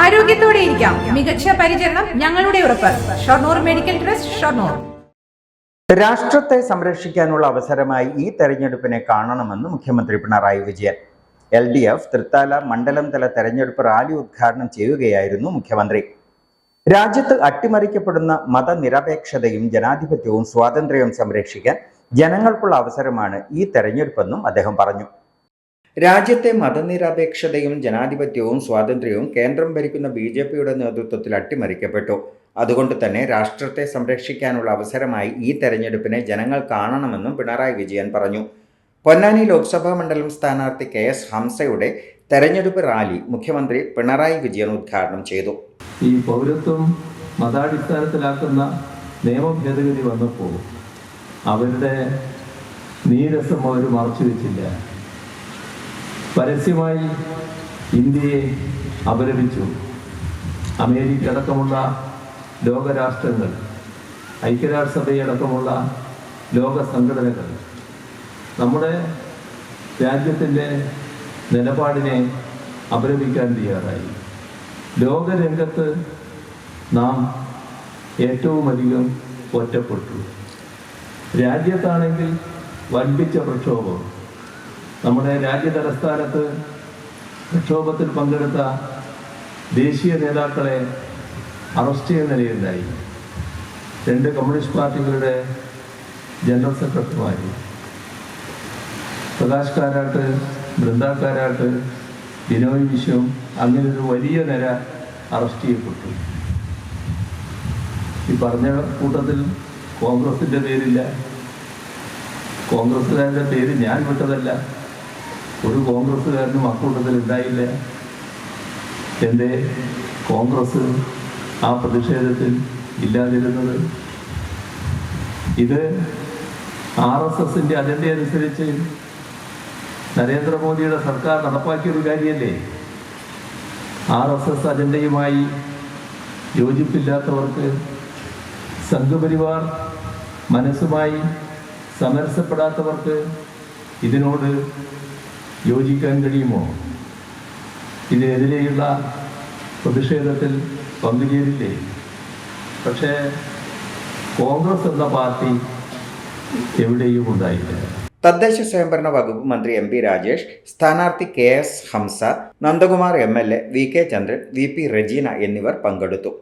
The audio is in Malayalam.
ആരോഗ്യത്തോടെ ഇരിക്കാം. മികച്ച പരിചരണം ഞങ്ങളുടെ ഉറപ്പ്. Shoranur medical trust Shoranur. രാഷ്ട്രത്തെ സംരക്ഷിക്കാനുള്ള അവസരമായി ഈ തെരഞ്ഞെടുപ്പിനെ കാണണമെന്ന് മുഖ്യമന്ത്രി Pinarayi Vijayan. L D F Thrithala മണ്ഡലം തല തെരഞ്ഞെടുപ്പ് റാലി ഉദ്ഘാടനം ചെയ്യുകയായിരുന്നു മുഖ്യമന്ത്രി. രാജ്യത്ത് അട്ടിമറിക്കപ്പെടുന്ന മതനിരപേക്ഷതയും ജനാധിപത്യവും സ്വാതന്ത്ര്യവും സംരക്ഷിക്കാൻ ജനങ്ങൾക്കുള്ള അവസരമാണ് ഈ തെരഞ്ഞെടുപ്പെന്നും അദ്ദേഹം പറഞ്ഞു. രാജ്യത്തെ മതനിരപേക്ഷതയും ജനാധിപത്യവും സ്വാതന്ത്ര്യവും കേന്ദ്രം ഭരിക്കുന്ന ബി ജെ പിയുടെ നേതൃത്വത്തിൽ അട്ടിമറിക്കപ്പെട്ടു. അതുകൊണ്ട് തന്നെ രാഷ്ട്രത്തെ സംരക്ഷിക്കാനുള്ള അവസരമായി ഈ തെരഞ്ഞെടുപ്പിനെ ജനങ്ങൾ കാണണമെന്നും പിണറായി വിജയൻ പറഞ്ഞു. പൊന്നാനി ലോക്സഭാ മണ്ഡലം സ്ഥാനാർത്ഥി കെ എസ് ഹംസയുടെ തെരഞ്ഞെടുപ്പ് റാലി മുഖ്യമന്ത്രി പിണറായി വിജയൻ ഉദ്ഘാടനം ചെയ്തു. ഈ പൗരത്വം മതാടിസ്ഥാനത്തിലാക്കുന്ന നിയമ ഭേദഗതി വന്നപ്പോൾ അവരുടെ നീരസം അവർ മറച്ചു വെച്ചില്ല. പരസ്യമായി ഇന്ത്യയെ അപലപിച്ചു. അമേരിക്ക അടക്കമുള്ള ലോകരാഷ്ട്രങ്ങൾ ഐക്യരാഷ്ട്രസഭയടക്കമുള്ള ലോക സംഘടനകൾ നമ്മുടെ രാജ്യത്തിന്റെ നിലപാടിനെ അപലപിക്കാൻ തയ്യാറായി. ലോകരംഗത്ത് നാം ഏറ്റവുമധികം ഒറ്റപ്പെട്ടു. രാജ്യത്താണെങ്കിൽ വൻപിച്ച പ്രക്ഷോഭം നമ്മുടെ രാജ്യ തലസ്ഥാനത്ത് പ്രക്ഷോഭത്തിൽ പങ്കെടുത്ത ദേശീയ നേതാക്കളെ അറസ്റ്റ് ചെയ്യുന്ന നിലയുണ്ടായി രണ്ട് കമ്മ്യൂണിസ്റ്റ് പാർട്ടികളുടെ ജനറൽ സെക്രട്ടറിമാർ പ്രകാശ് കാരാട്ട് ബൃന്ദ ബിനോയ് വിശ്വം അങ്ങനെ ഒരു വലിയ നിര അറസ്റ്റ് ചെയ്യപ്പെട്ടു. ഈ പറഞ്ഞ കൂട്ടത്തിൽ കോൺഗ്രസിന്റെ പേരില്ല. കോൺഗ്രസ്സുകാരുടെ പേര് ഞാൻ വിട്ടതല്ല. ഒരു കോൺഗ്രസ്സുകാരനും അക്കൂട്ടത്തിൽ ഉണ്ടായില്ല. എന്റെ കോൺഗ്രസ് ആ പ്രതിഷേധത്തിൽ ഇല്ലാതിരുന്നത്. ഇത് ആർ എസ് എസിന്റെ അജണ്ട അനുസരിച്ച് നരേന്ദ്രമോദിയുടെ സർക്കാർ നടപ്പാക്കിയൊരു കാര്യമല്ലേ? ആർ എസ് എസ് അജണ്ടയുമായി യോജിപ്പില്ലാത്തവർക്ക് സംഘപരിവാർ മനസ്സുമായി സമരസപ്പെടാത്തവർക്ക് ഇതിനോട് യോജിക്കാൻ കഴിയുമോ? ഇതിനെതിരെയുള്ള പ്രതിഷേധത്തിൽ പങ്കുചേരില്ലേ? പക്ഷേ കോൺഗ്രസ് എന്ന പാർട്ടി എവിടെയും ഉണ്ടായില്ല. തദ്ദേശ സ്വയംഭരണ വകുപ്പ് മന്ത്രി എം പി രാജേഷ് സ്ഥാനാർത്ഥി K S Hamsa Nandakumar M L A V K Chandran V P Rajeena എന്നിവർ പങ്കെടുത്തു.